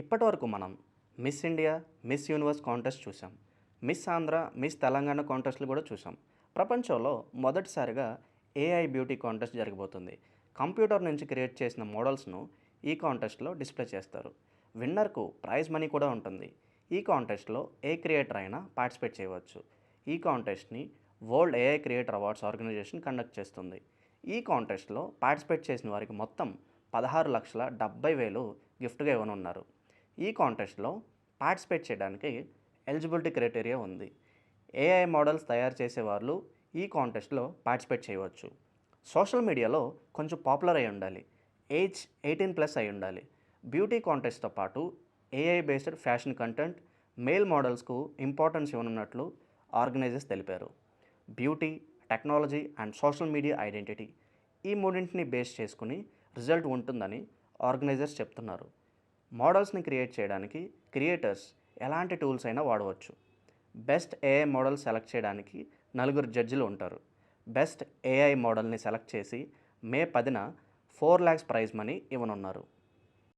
ఇప్పటివరకు మనం Miss India Miss Universe contest చూసాం మిస్ ఆంధ్ర మిస్ తెలంగాణ కాంటెస్ట్లు కూడా చూసాం ప్రపంచంలో మొదటిసారిగా ఏఐ బ్యూటీ కాంటెస్ట్ జరగబోతుంది. కంప్యూటర్ నుంచి క్రియేట్ చేసిన మోడల్స్ను ఈ కాంటెస్ట్లో డిస్ప్లే చేస్తారు. విన్నర్కు ప్రైజ్ మనీ కూడా ఉంటుంది. ఈ కాంటెస్ట్లో ఏ క్రియేటర్ అయినా పార్టిసిపేట్ చేయవచ్చు. ఈ కాంటెస్ట్ని world AI creator awards organisation conduct చేస్తుంది. ఈ కాంటెస్ట్లో పార్టిసిపేట్ చేసిన వారికి మొత్తం పదహారు లక్షల డెబ్బై వేలు గిఫ్ట్గా ఇవ్వనున్నారు. ఈ కాంటెస్ట్లో పార్టిసిపేట్ చేయడానికి ఎలిజిబిలిటీ క్రైటీరియా ఉంది. ఏఐ మోడల్స్ తయారు చేసే వాళ్ళు ఈ కాంటెస్ట్లో పార్టిసిపేట్ చేయవచ్చు. సోషల్ మీడియాలో కొంచెం పాపులర్ అయి ఉండాలి. ఏజ్ ఎయిటీన్ ప్లస్ అయి ఉండాలి. బ్యూటీ కాంటెస్ట్తో పాటు AI based fashion content male మోడల్స్కు importance ఇవ్వనున్నట్లు ఆర్గనైజర్స్ తెలిపారు. Beauty technology and social media identity ఈ మూడింటిని బేస్ చేసుకుని రిజల్ట్ ఉంటుందని ఆర్గనైజర్స్ చెప్తున్నారు. మోడల్స్ని క్రియేట్ చేయడానికి క్రియేటర్స్ ఎలాంటి టూల్స్ అయినా వాడవచ్చు. బెస్ట్ ఏఐ మోడల్ సెలెక్ట్ చేయడానికి నలుగురు జడ్జిలు ఉంటారు. బెస్ట్ ఏఐ మోడల్ని సెలెక్ట్ చేసి మే పదిన ఫోర్ ల్యాక్స్ ప్రైజ్ మనీ ఇవ్వనున్నారు.